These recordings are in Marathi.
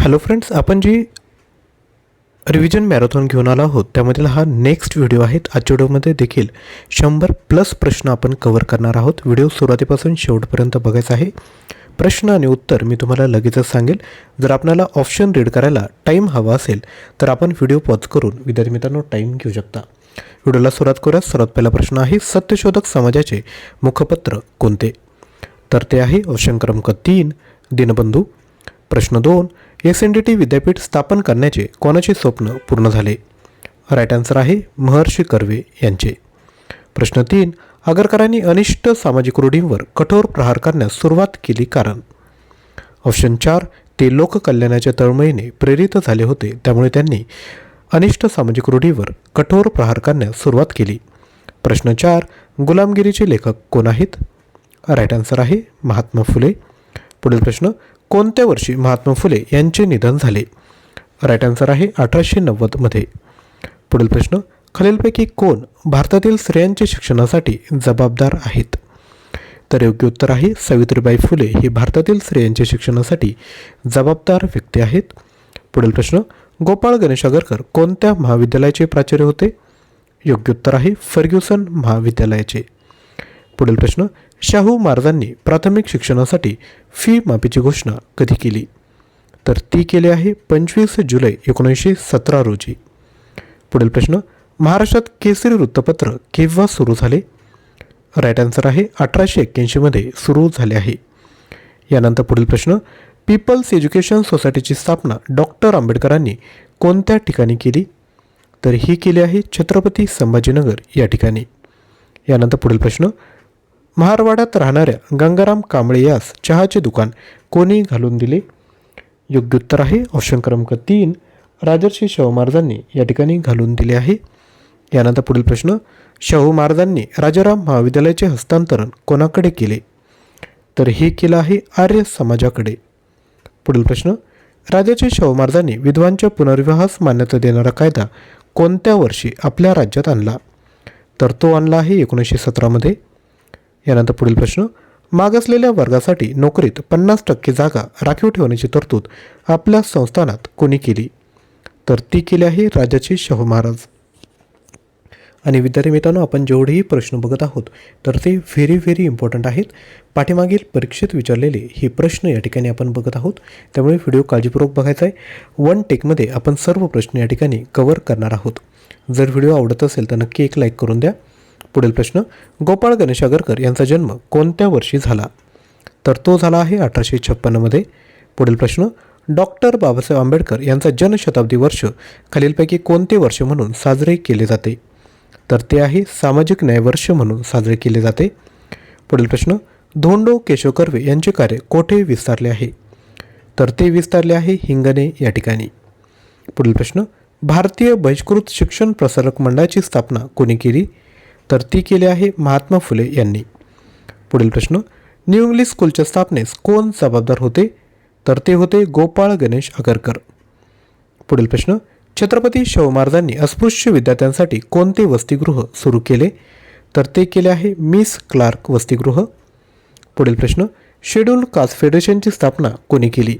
हॅलो फ्रेंड्स आपण जी रिव्हिजन मॅरेथॉन घेऊन आलो आहोत त्यामधील हा नेक्स्ट व्हिडिओ आहेत आजच्या व्हिडिओमध्ये देखील शंभर प्लस प्रश्न आपण कवर करणार आहोत. व्हिडिओ सुरुवातीपासून शेवटपर्यंत बघायचा आहे. प्रश्न आणि उत्तर मी तुम्हाला लगेचच सांगेल. जर आपल्याला ऑप्शन रीड करायला टाईम हवा असेल तर आपण व्हिडिओ पॉज करून विद्यार्थी मित्रांनो टाईम घेऊ शकता. व्हिडिओला सुरुवात करूया. सर्वात पहिला प्रश्न आहे सत्यशोधक समाजाचे मुखपत्र कोणते? तर ते आहे ऑप्शन क्रमांक तीन दिनबंधू. प्रश्न दोन एस एन डी टी विद्यापीठ स्थापन करण्याचे कोणाचे स्वप्न पूर्ण झाले? राईट आन्सर आहे महर्षी कर्वे यांचे. प्रश्न तीन आगरकरांनी अनिष्ट सामाजिक रूढींवर कठोर प्रहार करण्यास सुरुवात केली कारण? ऑप्शन चार ते लोककल्याणाच्या तळमळीने प्रेरित झाले होते त्यामुळे त्यांनी अनिष्ट सामाजिक रूढीवर कठोर प्रहार करण्यास सुरुवात केली. प्रश्न चार गुलामगिरीचे लेखक कोण आहेत? राईट आन्सर आहे महात्मा फुले. पुढील प्रश्न कोणत्या वर्षी महात्मा फुले यांचे निधन झाले? राईट आन्सर आहे अठराशे नव्वदमध्ये पुढील प्रश्न खालीलपैकी कोण भारतातील स्त्रियांच्या शिक्षणासाठी जबाबदार आहेत? तर योग्य उत्तर आहे सावित्रीबाई फुले. हे भारतातील स्त्रियांच्या शिक्षणासाठी जबाबदार व्यक्ती आहेत. पुढील प्रश्न गोपाळ गणेश आगरकर कोणत्या महाविद्यालयाचे प्राचार्य होते? योग्य उत्तर आहे फर्ग्युसन महाविद्यालयाचे. पुढील प्रश्न शाहू महाराजांनी प्राथमिक शिक्षणासाठी फी माफीची घोषणा कधी केली? तर ती केली आहे पंचवीस जुलै एकोणीसशे सतरा रोजी. पुढील प्रश्न महाराष्ट्रात केसरी वृत्तपत्र केव्हा सुरू झाले? राईट आन्सर आहे अठराशे एक्क्याऐंशीमध्ये सुरू झाले आहे. यानंतर पुढील प्रश्न पीपल्स एज्युकेशन सोसायटीची स्थापना डॉक्टर आंबेडकरांनी कोणत्या ठिकाणी केली? तर ही केली आहे छत्रपती संभाजीनगर या ठिकाणी. यानंतर पुढील प्रश्न महारवाड्यात राहणाऱ्या गंगाराम कांबळे यास चहाचे दुकान कोणी घालून दिले? योग्य उत्तर आहे ऑप्शन क्रमांक तीन राजर्षी शाहू महाराजांनी या ठिकाणी घालून दिले आहे. यानंतर पुढील प्रश्न शाहू महाराजांनी राजाराम महाविद्यालयाचे हस्तांतरण कोणाकडे केले? तर हे केलं आहे आर्य समाजाकडे. पुढील प्रश्न राजाचे शाहू महाराजांनी विधवांच्या पुनर्विवाहास मान्यता देणारा कायदा कोणत्या वर्षी आपल्या राज्यात आणला? तर तो आणला आहे एकोणीसशे सतरामध्ये. यानंतर पुढील प्रश्न. मागासलेल्या वर्गासाठी नोकरीत पन्नास टक्के जागा राखीव ठेवण्याची तरतूद आपल्या संस्थानात कोणी केली? तर ती केली आहे राजाचे शाहू महाराज. आणि विद्यार्थी मित्रांनो आपण जेवढेही प्रश्न बघत आहोत तर ते व्हेरी व्हेरी इम्पॉर्टंट आहेत. पाठीमागील परीक्षेत विचारलेले हे प्रश्न या ठिकाणी आपण बघत आहोत. त्यामुळे व्हिडिओ काळजीपूर्वक बघायचा आहे. वन टेकमध्ये आपण सर्व प्रश्न या ठिकाणी कवर करणार आहोत. जर व्हिडिओ आवडत असेल तर नक्की एक लाईक करून द्या. पुढील प्रश्न गोपाळ गणेश आगरकर यांचा जन्म कोणत्या वर्षी झाला? तर तो झाला आहे अठराशे छप्पन्नमध्ये पुढील प्रश्न डॉक्टर बाबासाहेब आंबेडकर यांचा जनशताब्दी वर्ष खालीलपैकी कोणते वर्ष म्हणून साजरे केले जाते? तर ते आहे सामाजिक न्याय वर्ष म्हणून साजरे केले जाते. पुढील प्रश्न धोंडो केशव कर्वे यांचे कार्य कोठे विस्तारले आहे? तर ते विस्तारले आहे हिंगणे या ठिकाणी. पुढील प्रश्न भारतीय बहिष्कृत शिक्षण प्रसारक मंडळाची स्थापना कोणी केली? तर ती केली आहे महात्मा फुले यांनी. पुढील प्रश्न न्यू इंग्लिश स्कूलच्या स्थापनेस कोण जबाबदार होते? तर ते होते गोपाळ गणेश आगरकर. पुढील प्रश्न छत्रपती शाहू महाराजांनी अस्पृश्य विद्यार्थ्यांसाठी कोणते वसतिगृह सुरू केले? तर ते केले आहे मिस क्लार्क वसतिगृह. पुढील प्रश्न शेड्यूल कास्ट फेडरेशनची स्थापना कोणी केली?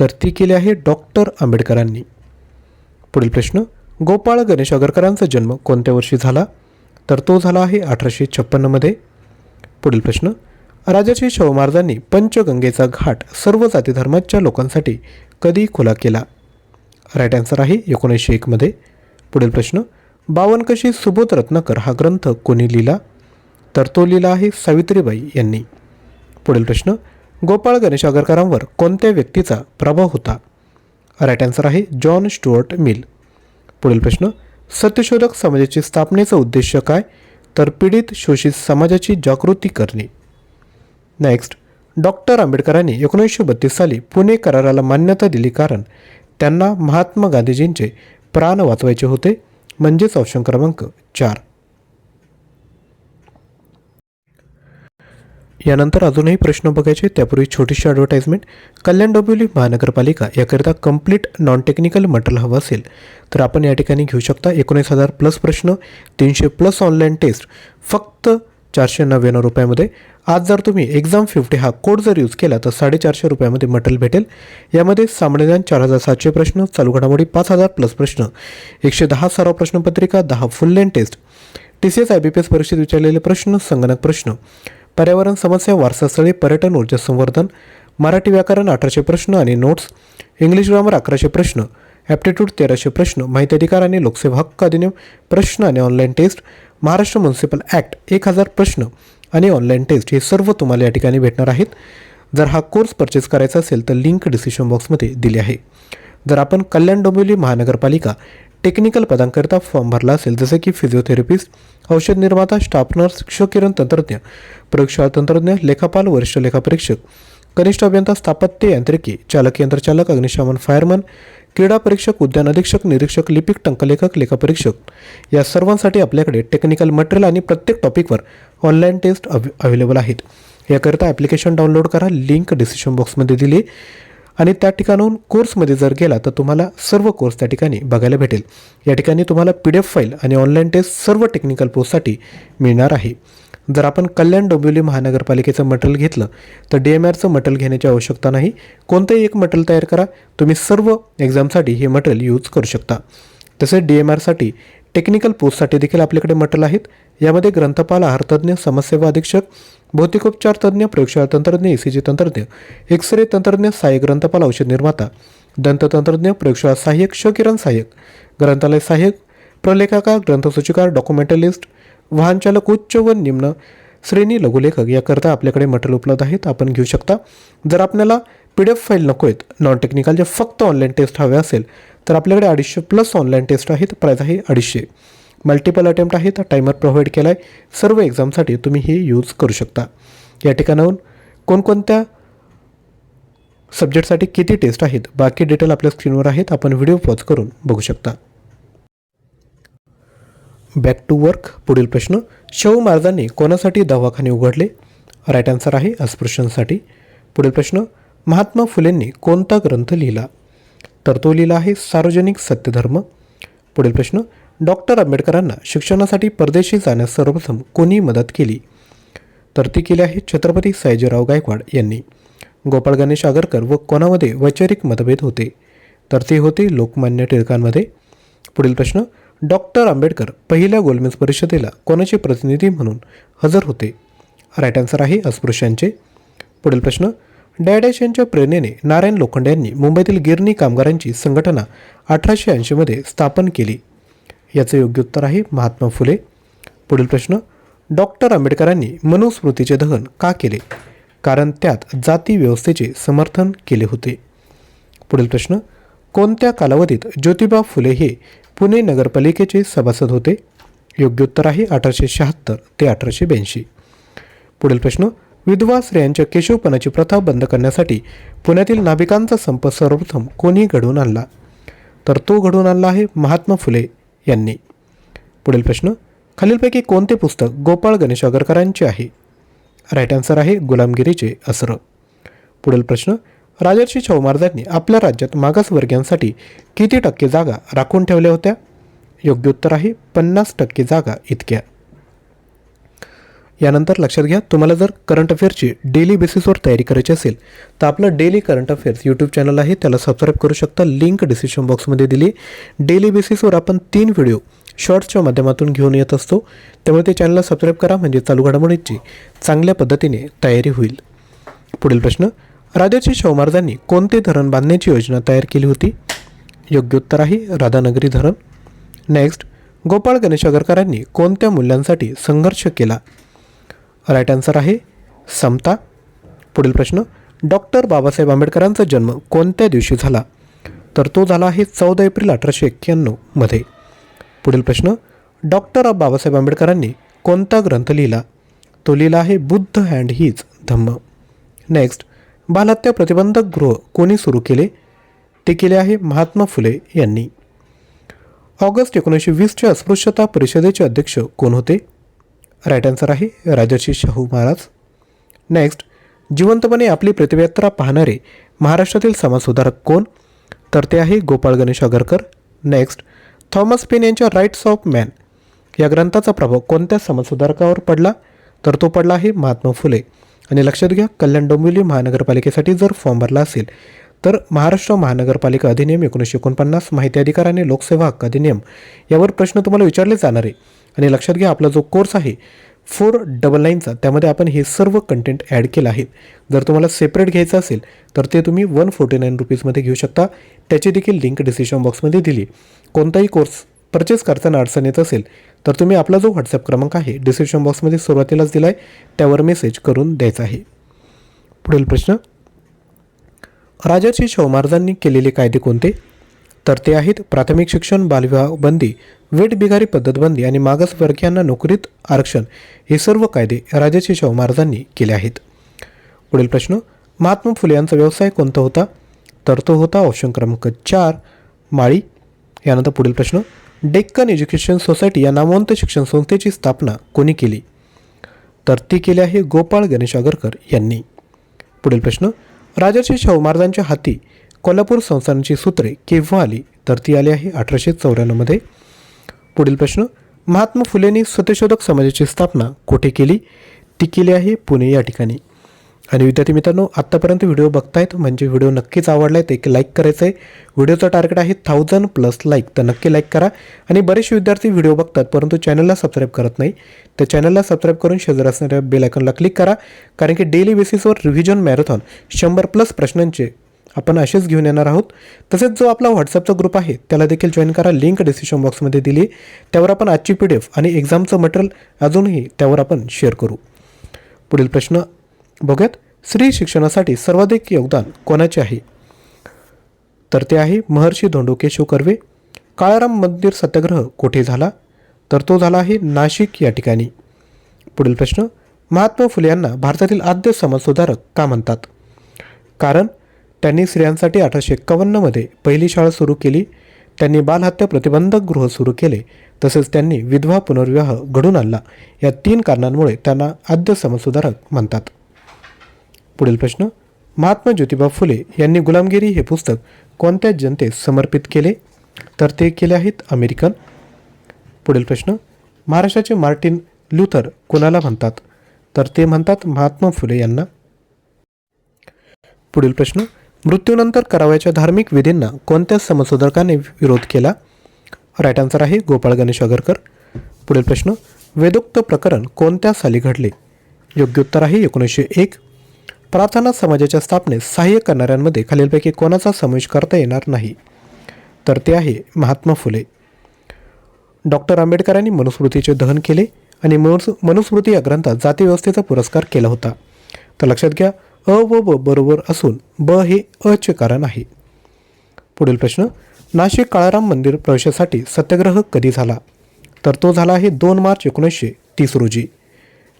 तर ती केली आहे डॉक्टर आंबेडकरांनी. पुढील प्रश्न गोपाळ गणेश आगरकरांचा जन्म कोणत्या वर्षी झाला? तर तो झाला आहे अठराशे छप्पन्नमध्ये. पुढील प्रश्न. राजाचे शाहू महाराजांनी पंचगंगेचा घाट सर्व जाती धर्माच्या लोकांसाठी कधी खुला केला? राईट आन्सर आहे एकोणीसशे एकमध्ये. पुढील प्रश्न. बावनकशी सुबोध रत्नाकर हा ग्रंथ कोणी लिहिला? तर तो लिहिला आहे सावित्रीबाई यांनी. पुढील प्रश्न. गोपाळ गणेश आगरकरांवर कोणत्या व्यक्तीचा प्रभाव होता? राईट आन्सर आहे जॉन स्टुअर्ट मिल. पुढील प्रश्न. सत्यशोधक समाजाची स्थापनेचा उद्देश काय? तर पीडित शोषित समाजाची जागृती करणे. नेक्स्ट डॉक्टर आंबेडकरांनी एकोणीसशे बत्तीस साली पुणे कराराला मान्यता दिली कारण त्यांना महात्मा गांधीजींचे प्राण वाचवायचे होते म्हणजेच ऑप्शन क्रमांक चार. यानंतर अजूनही प्रश्न बघायचे त्यापूर्वी छोटीशी ॲडव्हर्टाईजमेंट कल्याण डोंबिवली महानगरपालिका याकरिता कंप्लीट नॉन टेक्निकल मटेरियल हवं असेल तर आपण या ठिकाणी घेऊ शकता एकोणीस हजार प्लस प्रश्न तीनशे प्लस ऑनलाईन टेस्ट फक्त चारशे नव्याण्णव रुपयामध्ये. आज जर तुम्ही एक्झाम फिफ्टी हा कोड जर यूज केला तर साडेचारशे रुपयामध्ये मटेरियल भेटेल. यामध्ये सामान्य ज्ञान चार हजार सातशे प्रश्न चालू घडामोडी पाच हजार प्लस प्रश्न एकशे दहा सराव प्रश्नपत्रिका दहा full length test T C S I B P S परीक्षेत विचारलेले प्रश्न संगणक प्रश्न. पर्यावरण समस्या वारसास्थळी पर्यटन ऊर्जा संवर्धन मराठी व्याकरण अठराशे प्रश्न आणि नोट्स इंग्लिश ग्रामर अकराशे प्रश्न ॲप्टिट्यूड तेराशे प्रश्न माहिती अधिकार आणि लोकसेवा हक्क अधिनियम प्रश्न आणि online test Maharashtra municipal act एक हजार प्रश्न आणि ऑनलाईन टेस्ट हे सर्व तुम्हाला या ठिकाणी भेटणार आहेत. जर हा कोर्स परचेस करायचा असेल तर लिंक डिस्क्रिप्शन बॉक्समध्ये दिली आहे. जर आपण कल्याण डोंबिवली महानगरपालिका टेक्निकल पदांकरिता फॉर्म भरला असेल जसे की फिजिओथेरपिस्ट औषध निर्माता स्टाफ नर्स क्षकिरण तंत्रज्ञ प्रयोगशाळा तंत्रज्ञ लेखापाल वरिष्ठ लेखापरीक्षक कनिष्ठ अभियंता स्थापत्य यांत्रिकी चालक यंत्रचालक अग्निशमन फायरमन क्रीडा परीक्षक उद्यान अधीक्षक निरीक्षक लिपिक टंकलेखक लेखापरीक्षक. या सर्वांसाठी आपल्याकडे टेक्निकल मटेरियल आणि प्रत्येक टॉपिकवर ऑनलाईन टेस्ट अव अवेलेबल आहेत. याकरिता ॲप्लिकेशन डाउनलोड करा लिंक डिस्क्रिप्शन बॉक्समध्ये दिली. आणि त्या ठिकाणाहून कोर्समध्ये जर गेला तर तुम्हाला सर्व कोर्स त्या ठिकाणी बघायला भेटेल. या ठिकाणी तुम्हाला पी डी एफ फाईल आणि ऑनलाईन टेस्ट सर्व टेक्निकल पोस्टसाठी मिळणार आहे. जर आपण कल्याण डोंबिवली महानगरपालिकेचं मटेरियल घेतलं तर डी एम आरचं मटेरियल घेण्याची आवश्यकता नाही. कोणतंही एक मटेरियल तयार करा. तुम्ही सर्व एक्झामसाठी हे मटेरियल यूज करू शकता. तसेच डी एम आरसाठी टेक्निकल पोस्टसाठी देखील आपल्याकडे मटेरियल आहेत. यामध्ये ग्रंथपाल आहारतज्ञ समाजसेवा अधीक्षक भौतिकोपचार तज्ज्ञ प्रयोगशाळा तंत्रज्ञ ई सी जी तंत्रज्ञ एक्स रे तंत्रज्ञ सहाय्यक ग्रंथपाल औषध निर्माता दंततंत्रज्ञ प्रयोगशाळा सहाय्यक शकिरण सहाय्यक ग्रंथालय सहाय्यक प्रलेखाकार ग्रंथसूचिकार डॉक्युमेंटलिस्ट वाहनचालक उच्च व निम्न श्रेणी लघुलेखक याकरता आपल्याकडे मटेरियल उपलब्ध आहेत. आपण घेऊ शकता. जर आपल्याला पी डी एफ फाईल नको आहेत नॉन टेक्निकल जे फक्त ऑनलाईन टेस्ट हवे असेल तर आपल्याकडे अडीचशे प्लस ऑनलाईन टेस्ट आहेत. प्राईज आहे अडीचशे. मल्टिपल अटेम्प्ट आहेत टायमर प्रोव्हाइड केला आहे सर्व एक्झामसाठी तुम्ही हे यूज करू शकता. या ठिकाणाहून कोणकोणत्या सब्जेक्टसाठी किती टेस्ट आहेत बाकी डिटेल आपल्या स्क्रीनवर आहेत आपण व्हिडिओ पॉज करून बघू शकता. बॅक टू वर्क पुढील प्रश्न. शाहू महाराजांनी कोणासाठी दवाखाने उघडले? राईट आन्सर आहे अस्पृश्यांसाठी. पुढील प्रश्न. महात्मा फुलेंनी कोणता ग्रंथ लिहिला? तर तो लिहिला आहे सार्वजनिक सत्यधर्म. पुढील प्रश्न. डॉक्टर आंबेडकरांना शिक्षणासाठी परदेशी जाण्यास सर्वप्रथम कोणी मदत केली? तर ती केली आहे छत्रपती सयाजीराव गायकवाड यांनी. गोपाळ गणेश आगरकर व कोणामध्ये वैचारिक मतभेद होते? तर ते होते लोकमान्य टिळकांमध्ये. पुढील प्रश्न डॉक्टर आंबेडकर पहिल्या गोलमेज परिषदेला कोणाचे प्रतिनिधी म्हणून हजर होते? राईट आन्सर आहे अस्पृश्यांचे पुढील प्रश्न डॅडॅश यांच्या प्रेरणेने नारायण लोखंडे यांनी मुंबईतील गिरणी कामगारांची संघटना अठराशे ऐंशीमध्ये स्थापन केली. याचं योग्य उत्तर आहे महात्मा फुले. पुढील प्रश्न डॉक्टर आंबेडकरांनी मनुस्मृतीचे दहन का केले? कारण त्यात जाती व्यवस्थेचे समर्थन केले होते. पुढील प्रश्न कोणत्या कालावधीत ज्योतिबा फुले हे पुणे नगरपालिकेचे सभासद होते? योग्य उत्तर आहे अठराशे शहात्तर ते अठराशे ब्याऐंशी. पुढील प्रश्न विधवा स्त्रियांच्या केशवपणाची प्रथा बंद करण्यासाठी पुण्यातील नाभिकांचा संप सर्वप्रथम कोणी घडवून आणला? तर तो घडवून आणला आहे महात्मा फुले. यांनी. पुढील प्रश्न खालीलपैकी कोणते पुस्तक गोपाळ गणेश आगरकरांचे आहे? राईट आन्सर आहे गुलामगिरीचे असर. पुढील प्रश्न राजर्षी शाहू महाराजांनी आपल्या राज्यात मागासवर्गीयांसाठी किती टक्के जागा राखून ठेवल्या होत्या? योग्य उत्तर आहे पन्नास टक्के जागा इतक्या. यानंतर लक्षात घ्या तुम्हाला जर करंट अफेअरची डेली बेसिसवर तयारी करायची असेल तर आपलं daily current affairs YouTube channel आहे. त्याला सबस्क्राईब करू शकता. लिंक डिस्क्रिप्शन बॉक्समध्ये दिली. डेली बेसिसवर आपण तीन व्हिडिओ शॉर्ट्सच्या माध्यमातून घेऊन येत असतो. त्यामुळे ते चॅनलला सबस्क्राईब करा म्हणजे चालू घडामोडीची चांगल्या पद्धतीने तयारी होईल. पुढील प्रश्न राजाच्या शाहू महाराजांनी कोणते धरण बांधण्याची योजना तयार केली होती? योग्य उत्तर आहे राधानगरी धरण. नेक्स्ट गोपाळ गणेश आगरकरांनी कोणत्या मूल्यांसाठी संघर्ष केला? राईट आन्सर आहे समता. पुढील प्रश्न डॉक्टर बाबासाहेब आंबेडकरांचा जन्म कोणत्या दिवशी झाला? तर तो झाला आहे चौदा एप्रिल अठराशे एक्क्याण्णवमध्ये पुढील प्रश्न डॉक्टर बाबासाहेब आंबेडकरांनी कोणता ग्रंथ लिहिला? तो लिहिला आहे Buddha and his Dhamma. Next बालहत्या प्रतिबंधक गृह कोणी सुरू केले? ते केले आहे महात्मा फुले यांनी. ऑगस्ट एकोणीसशे वीसच्या अस्पृश्यता परिषदेचे अध्यक्ष कोण होते? राईट आन्सर आहे राजर्षी शाहू महाराज. नेक्स्ट जिवंतपणे आपली प्रतियात्रा पाहणारे महाराष्ट्रातील समाजसुधारक कोण? तर ते आहे Gopal Ganesh Agarkar. Next Thomas Paine यांच्या राईट्स ऑफ मॅन या ग्रंथाचा प्रभाव कोणत्या समाजसुधारकावर पडला? तर तो पडला आहे महात्मा फुले. आणि लक्षात घ्या कल्याण डोंबिवली महानगरपालिकेसाठी जर फॉर्म भरला असेल तर महाराष्ट्र महानगरपालिका अधिनियम एकोणीसशे एकोणपन्नास माहिती अधिकार आणि लोकसेवा हक्क अधिनियम यावर प्रश्न तुम्हाला विचारले जाणार आहे. आणि लक्षात घ्या आपला जो कोर्स आहे फोर डबल नाईनचा त्यामध्ये आपण हे सर्व कंटेंट ॲड केलं आहे जर तुम्हाला सेपरेट घ्यायचं असेल तर ते तुम्ही वन फोर्टी नाईन रुपीजमध्ये घेऊ शकता. त्याची देखील लिंक डिसिशन बॉक्समध्ये दिली. कोणताही कोर्स परचेस करताना अडचण येत असेल तर तुम्ही आपला जो व्हॉट्सअप क्रमांक आहे डिस्क्रिप्शन बॉक्समध्ये सुरुवातीलाच दिला आहे त्यावर मेसेज करून द्यायचा आहे. पुढील प्रश्न. राजर्षी शाहू महाराजांनी केलेले कायदे कोणते? तर ते आहेत प्राथमिक शिक्षण बालविवाह बंदी वेट बिगारी पद्धतबंदी आणि मागासवर्गीयांना नोकरीत आरक्षण हे सर्व कायदे राजर्षी शाहू महाराजांनी केले आहेत. पुढील प्रश्न महात्मा फुले यांचा व्यवसाय कोणता होता? तर तो होता ऑप्शन क्रमांक चार माळी. यानंतर पुढील प्रश्न डेक्कन एज्युकेशन सोसायटी या नामवंत शिक्षण संस्थेची स्थापना कोणी केली? तर ती केली आहे गोपाळ गणेश आगरकर यांनी. पुढील प्रश्न राजर्षी शाहू महाराजांच्या हाती कोल्हापूर संस्थानाची सूत्रे केव्हा आली? तर ती आली आहे अठराशे चौऱ्याण्णवमध्ये पुढील प्रश्न महात्मा फुलेंनी सत्यशोधक समाजाची स्थापना कुठे केली? ती केली आहे पुणे या ठिकाणी. आणि विद्यार्थी मित्रांनो आत्तापर्यंत व्हिडिओ बघतायत म्हणजे व्हिडिओ नक्कीच आवडला आहे एक लाईक करायचं आहे व्हिडिओचं टार्गेट आहे थाउजंड प्लस लाईक तर नक्की लाईक करा. आणि बरेचसे विद्यार्थी व्हिडिओ बघतात परंतु चॅनलला सबस्क्राईब करत नाही. तर चॅनलला सबस्क्राईब करून शेजार असणाऱ्या बेल आयकॉनला क्लिक करा. कारण की डेली बेसिसवर रिव्हिजन मॅरेथॉन शंभर प्लस प्रश्नांचे आपण असेच घेऊन येणार आहोत. तसेच जो आपला व्हॉट्सअपचा ग्रुप आहे त्याला देखील जॉईन करा. लिंक डिस्क्रिप्शन बॉक्समध्ये दिली. त्यावर आपण आजची पी डी एफ आणि एक्झामचं मटेरियल अजूनही त्यावर आपण शेअर करू. पुढील प्रश्न बघूयात. स्त्री शिक्षणासाठी सर्वाधिक योगदान कोणाचे आहे? तर ते आहे महर्षी धोंडो केशव कर्वे. काळाराम मंदिर सत्याग्रह कोठे झाला? तर तो झाला आहे नाशिक या ठिकाणी. पुढील प्रश्न महात्मा फुले यांना भारतातील आद्य समाजसुधारक का म्हणतात? कारण त्यांनी स्त्रियांसाठी अठराशे एक्कावन्नमध्ये पहिली शाळा सुरू केली. त्यांनी बालहत्या प्रतिबंधक गृह सुरू केले. तसेच त्यांनी विधवा पुनर्विवाह घडून आणला. या तीन कारणांमुळे त्यांना आद्य समाजसुधारक म्हणतात. पुढील प्रश्न. महात्मा ज्योतिबा फुले यांनी गुलामगिरी हे पुस्तक कोणत्या जनतेस समर्पित केले? तर ते केले आहेत अमेरिकन. पुढील प्रश्न. महाराष्ट्राचे मार्टिन ल्युथर कोणाला म्हणतात? तर ते म्हणतात महात्मा फुले यांना. पुढील प्रश्न. मृत्यूनंतर करावयाच्या धार्मिक विधींना कोणत्या समाजसुधारकाने विरोध केला? राईट आन्सर आहे गोपाळ गणेश आगरकर. पुढील प्रश्न वेदोक्त प्रकरण कोणत्या साली घडले? योग्य उत्तर आहे एकोणीसशे एक. प्रार्थना समाजाच्या स्थापनेत सहाय्य करणाऱ्यांमध्ये खालीलपैकी कोणाचा समावेश करता येणार नाही? तर ते आहे महात्मा फुले. डॉक्टर आंबेडकरांनी मनुस्मृतीचे दहन केले आणि मनुस मनुस्मृती या ग्रंथात जातीव्यवस्थेचा पुरस्कार केला होता. तर लक्षात घ्या अ व ब बरोबर असून ब हे अचे कारण आहे. पुढील प्रश्न नाशिक काळाराम मंदिर प्रवेशासाठी सत्याग्रह कधी झाला? तर तो झाला आहे दोन मार्च एकोणीसशे तीस रोजी.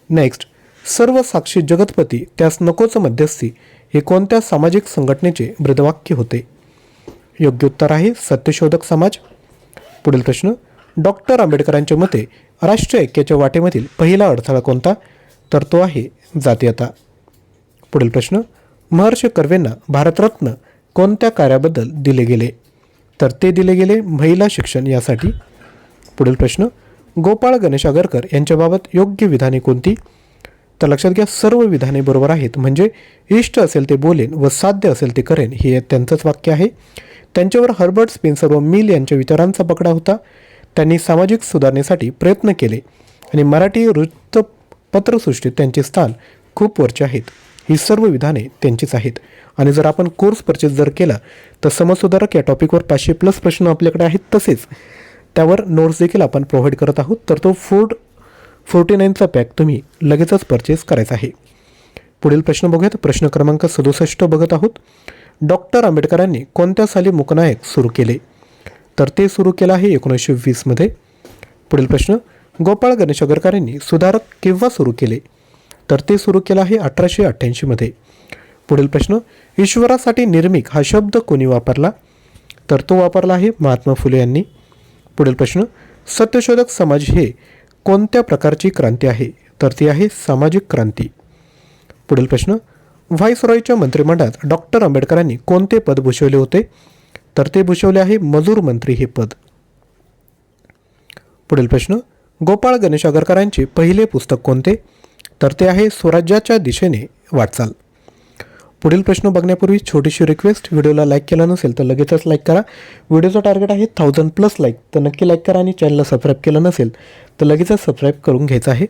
नेक्स्ट सर्व साक्षी जगतपती त्यास नकोच मध्यस्थी हे कोणत्या सामाजिक संघटनेचे ब्रदवाक्य होते? योग्य उत्तर आहे सत्यशोधक समाज. पुढील प्रश्न डॉक्टर आंबेडकरांच्या मते राष्ट्र ऐक्याच्या वाटेमधील पहिला अडथळा कोणता? तर तो आहे जातीयता. पुढील प्रश्न महर्षी कर्वेंना भारतरत्न कोणत्या कार्याबद्दल दिले गेले? तर ते दिले गेले महिला शिक्षण यासाठी. पुढील प्रश्न गोपाळ गणेश आगरकर यांच्याबाबत योग्य विधाने कोणती? तर लक्षात घ्या सर्व विधाने बरोबर आहेत. म्हणजे इष्ट असेल ते बोलेन व साध्य असेल ते करेन हे त्यांचंच वाक्य आहे. त्यांच्यावर हर्बर्ट स्पेन्सर व मिल यांच्या विचारांचा पकडा होता. त्यांनी सामाजिक सुधारणेसाठी प्रयत्न केले आणि मराठी वृत्तपत्रसृष्टीत त्यांचे स्थान खूप वरचे आहेत. ही सर्व विधाने त्यांचीच आहेत. आणि जर आपण कोर्स परचेस जर केला तर समजसुधारक या टॉपिकवर पाचशे प्लस प्रश्न आपल्याकडे आहेत तसेच. त्यावर नोट्स देखील आपण प्रोव्हाइड करत आहोत तर तो फोर्ड फोर्टी नाईनचा पॅक तुम्ही लगेचच परचेस करायचा आहे. पुढील प्रश्न बघूयात. प्रश्न क्रमांक सदुसष्ट बघत आहोत. डॉक्टर आंबेडकरांनी कोणत्या साली मुकनायक सुरू केले? तर ते सुरू केलं आहे एकोणीसशे वीसमध्ये पुढील प्रश्न गोपाळ गणेश अगरकर यांनी सुधारक केव्हा सुरू केले? तर ते सुरू केलं आहे अठराशे अठ्ठ्याऐंशीमध्ये पुढील प्रश्न ईश्वरासाठी निर्मिक हा शब्द कोणी वापरला? तर तो वापरला आहे महात्मा फुले यांनी. पुढील प्रश्न सत्यशोधक समाज हे कोणत्या प्रकारची क्रांती आहे? तर ती आहे सामाजिक क्रांती. पुढील प्रश्न व्हाईसरॉयच्या मंत्रिमंडळात डॉक्टर आंबेडकरांनी कोणते पद भूषवले होते? तर ते भूषवले आहे मजूर मंत्री हे पद. पुढील प्रश्न गोपाळ गणेश आगरकरांचे पहिले पुस्तक कोणते? तर ते आहे स्वराज्याच्या दिशेने वाटचाल. पुढील प्रश्न बघण्यापूर्वी छोटीशी रिक्वेस्ट व्हिडिओला लाईक केला नसेल तर लगेचच लाईक करा. व्हिडिओचं टार्गेट आहे थाउजंड प्लस लाईक तर नक्की लाईक करा आणि चॅनलला सबस्क्राईब केलं नसेल तर लगेचच सबस्क्राईब करून घ्यायचं आहे.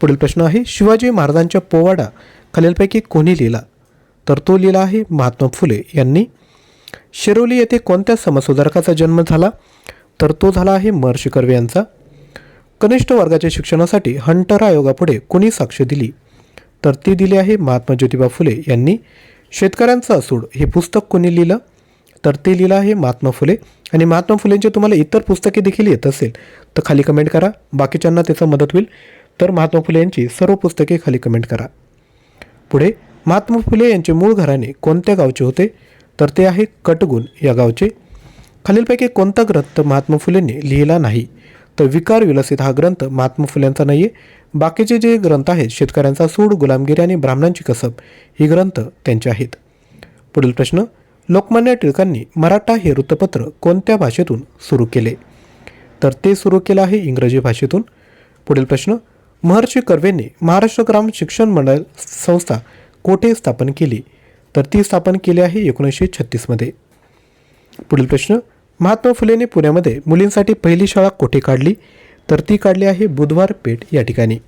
पुढील प्रश्न आहे शिवाजी महाराजांच्या पोवाडा खालीलपैकी कोणी लिहिला? तर तो लिहिला आहे महात्मा फुले यांनी. शिरोली येथे कोणत्या समाजसुधारकाचा जन्म झाला? तर तो झाला आहे महर्षी कर्वे यांचा. कनिष्ठ वर्गाच्या शिक्षणासाठी हंटर आयोगापुढे कोणी साक्ष दिली? तर ती दिली आहे महात्मा ज्योतिबा फुले यांनी. शेतकऱ्यांचं असूड हे पुस्तक कोणी लिहिलं? तर ते लिहिलं आहे महात्मा फुले. आणि महात्मा फुलेंचे तुम्हाला इतर पुस्तके देखील येत असेल तर खाली कमेंट करा. बाकीच्यांना त्याचं मदत होईल. तर महात्मा फुले यांची सर्व पुस्तके खाली कमेंट करा. पुढे महात्मा फुले यांचे मूळ घराणे कोणत्या गावचे होते? तर ते आहे कटगुण या गावचे. खालीलपैकी कोणता ग्रंथ महात्मा फुलेंनी लिहिला नाही? तर विकार विलसित हा ग्रंथ महात्मा फुल्यांचा नाही आहे बाकीचे जे ग्रंथ आहेत शेतकऱ्यांचा सूड गुलामगिरी आणि ब्राह्मणांची कसब ही ग्रंथ त्यांचे आहेत. पुढील प्रश्न लोकमान्य टिळकांनी मराठा हे वृत्तपत्र कोणत्या भाषेतून सुरू केले? तर ते सुरू केलं आहे इंग्रजी भाषेतून. पुढील प्रश्न महर्षी कर्वेंनी महाराष्ट्र ग्राम शिक्षण मंडळ संस्था कोठे स्थापन केली? तर ती स्थापन केली आहे एकोणीसशे छत्तीसमध्ये. पुढील प्रश्न महात्मा फुलेने पुण्यामध्ये मुलींसाठी पहिली शाळा कोठे काढली? तर ती काढली आहे बुधवार पेठ या ठिकाणी.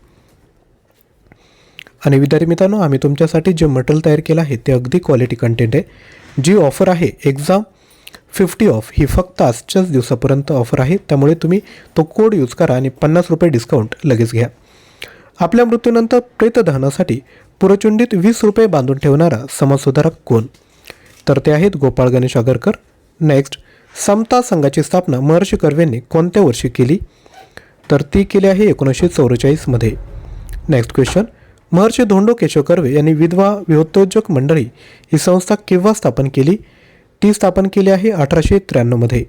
आणि विद्यार्थी मित्रांनो आम्ही तुमच्यासाठी जे मटेरियल तयार केलं आहे ते अगदी क्वालिटी कंटेंट आहे. जी ऑफर आहे एक्झाम फिफ्टी ऑफ ही फक्त आजच्याच दिवसापर्यंत ऑफर आहे. त्यामुळे तुम्ही तो कोड यूज करा आणि पन्नास रुपये डिस्काउंट लगेच घ्या. आपल्या मृत्यूनंतर प्रेतदहनासाठी पुरचुंडीत वीस रुपये बांधून ठेवणारा समाजसुधारक कोण? तर ते आहेत गोपाळ गणेश आगरकर. नेक्स्ट समता संघाची स्थापना महर्षी कर्वेंनी कोणत्या वर्षी केली? तर ती केली आहे एकोणीसशे चौवेचाळीसमध्ये नेक्स्ट क्वेश्चन महर्षी धोंडो केशव कर्वे यांनी विधवा विहोत्योजक मंडळी ही संस्था केव्हा स्थापन केली? ती स्थापन केली आहे अठराशे त्र्याण्णवमध्ये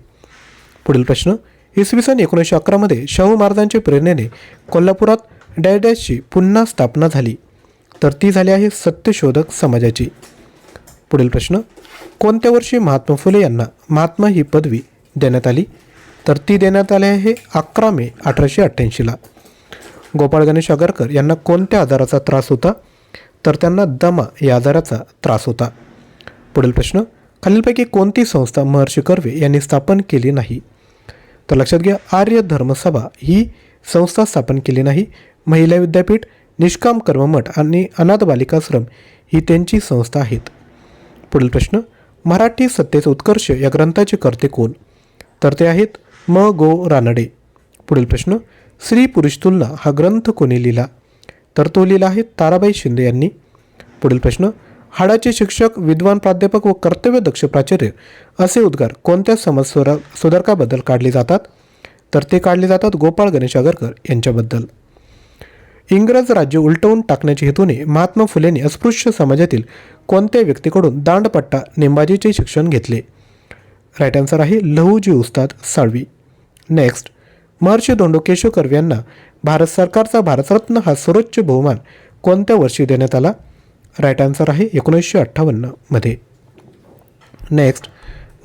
पुढील प्रश्न. इसवी सन एकोणीसशे अकरामध्ये शाहू महाराजांच्या प्रेरणेने कोल्हापुरात डॅडॅशची पुन्हा स्थापना झाली. तर ती झाली आहे सत्यशोधक समाजाची. पुढील प्रश्न. कोणत्या वर्षी महात्मा फुले यांना महात्मा ही पदवी देण्यात आली? तर ती देण्यात आली आहे अकरा मे अठराशे अठ्ठ्याऐंशीला गोपाळ गणेश आगरकर यांना कोणत्या आजाराचा त्रास होता? तर त्यांना दमा या आजाराचा त्रास होता. पुढील प्रश्न. खालीलपैकी कोणती संस्था महर्षी कर्वे यांनी स्थापन केली नाही? तर लक्षात घ्या आर्य धर्मसभा ही संस्था स्थापन केली नाही. महिला विद्यापीठ निष्काम कर्ममठ आणि अनाथ बालिकाश्रम ही त्यांची संस्था आहेत. पुढील प्रश्न मराठी सत्तेचा उत्कर्ष या ग्रंथाचे कर्ते कोण? तर ते आहेत म. गो. रानडे. पुढील प्रश्न स्त्री पुरुष तुलना हा ग्रंथ कोणी लिहिला? तर तो लिहिला आहे ताराबाई शिंदे यांनी. पुढील प्रश्न हाडाचे शिक्षक विद्वान प्राध्यापक व कर्तव्यदक्ष प्राचार्य असे उद्गार कोणत्या समाज सुधारकाबद्दल काढले जातात? तर ते काढले जातात गोपाळ गणेश आगरकर यांच्याबद्दल. इंग्रज राज्य उलटवून टाकण्याच्या हेतूने महात्मा फुलेंनी अस्पृश्य समाजातील कोणत्या व्यक्तीकडून दांडपट्टा नेमबाजीचे शिक्षण घेतले. राईट आन्सर आहे लहूजी उस्ताद साळवी. नेक्स्ट महर्षी दोंडो केशवकर यांना भारत सरकारचा भारतरत्न हा सर्वोच्च बहुमान कोणत्या वर्षी देण्यात आला? राईट आन्सर आहे एकोणीसशे अठ्ठावन्नमध्ये नेक्स्ट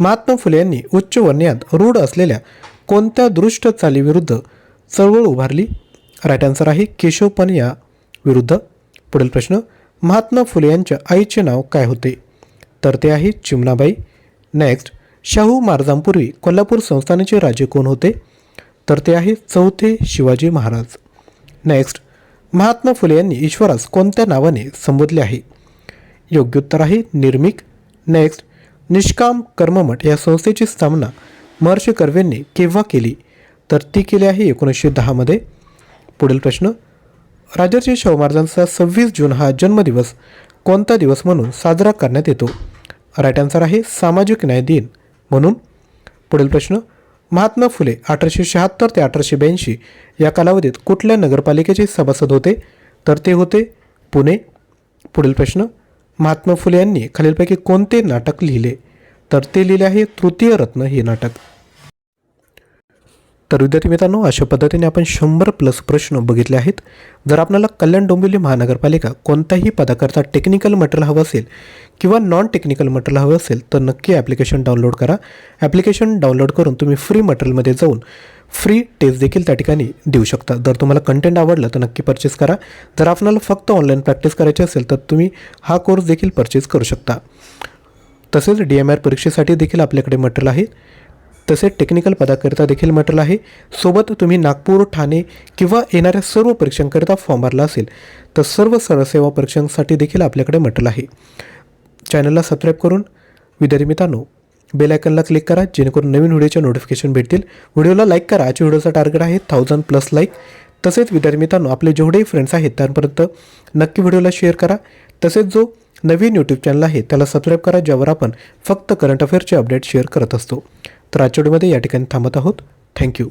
महात्मा फुले यांनी उच्च वर्ण्यात रूढ असलेल्या कोणत्या दृष्ट चालीविरुद्ध चळवळ उभारली? राईट आन्सर आहे केशवपन या विरुद्ध. पुढील प्रश्न महात्मा फुले यांच्या आईचे नाव काय होते? तर ते आहे चिमणाबाई. नेक्स्ट शाहू महाराजांपूर्वी कोल्हापूर संस्थानाचे राजे कोण होते? तर ते आहे चौथे शिवाजी महाराज. नेक्स्ट महात्मा फुले यांनी ईश्वरास कोणत्या नावाने संबोधले आहे? योग्य उत्तर आहे निर्मिक. नेक्स्ट निष्काम कर्ममठ या संस्थेची स्थापना महर्षी कर्वेंनी केव्हा केली? तर ती केली आहे एकोणीसशे दहामध्ये पुढील प्रश्न राजर्षी शाहू महाराजांचा सव्वीस जून हा जन्मदिवस कोणता दिवस म्हणून साजरा करण्यात येतो? राईट आन्सर आहे सामाजिक न्याय दिन. म्हणून पुढील प्रश्न महात्मा फुले अठराशे शहात्तर ते अठराशे ब्याऐंशी या कालावधीत कुठल्या नगरपालिकेचे सभासद होते? तर ते होते पुणे. पुढील प्रश्न महात्मा फुले यांनी खालीलपैकी कोणते नाटक लिहिले? तर ते लिहिले आहे तृतीय रत्न हे नाटक. तर विद्यार्थी मित्रांनो अशा पद्धतीने आपण शंभर प्लस प्रश्न बघितले आहेत. जर आपल्याला कल्याण डोंबिवली महानगरपालिका कोणत्याही पदाकरता टेक्निकल मटेरियल हवं असेल किंवा नॉन टेक्निकल मटेरियल हवं असेल तर नक्की ॲप्लिकेशन डाउनलोड करा. ॲप्लिकेशन डाउनलोड करून तुम्ही फ्री मटेरियलमध्ये जाऊन फ्री टेस्ट देखील त्या ठिकाणी देऊ शकता. जर तुम्हाला कंटेंट आवडलं तर नक्की परचेस करा. जर आपल्याला फक्त ऑनलाईन प्रॅक्टिस करायची असेल तर तुम्ही हा कोर्स देखील परचेस करू शकता. तसेच डी एम आर परीक्षेसाठी देखील आपल्याकडे मटेरियल आहे. तसेच टेक्निकल पदाकरिता देखील म्हटलं आहे. सोबत तुम्ही नागपूर ठाणे किंवा येणाऱ्या सर्व परीक्षांकरिता फॉर्म भरला असेल तर सर्व सरसेवा परीक्षांसाठी देखील आपल्याकडे म्हटलं आहे. चॅनलला सबस्क्राईब करून विद्यार्थी मित्रांनो बेलायकनला क्लिक करा जेणेकरून नवीन व्हिडिओचे नोटिफिकेशन भेटतील. व्हिडिओला लाईक करा आजच्या व्हिडिओचा टार्गेट आहे थाउजंड प्लस लाईक तसेच विद्यार्थी मित्रांनो आपले जेवढेही फ्रेंड्स आहेत त्यांपर्यंत नक्की व्हिडिओला शेअर करा. तसेच जो नवीन यूट्यूब चॅनल आहे त्याला सबस्क्राईब करा ज्यावर आपण फक्त करंट अफेअरचे अपडेट शेअर करत असतो. तर आजच्या व्हिडिओमध्ये या ठिकाणी थांबत आहोत. थँक्यू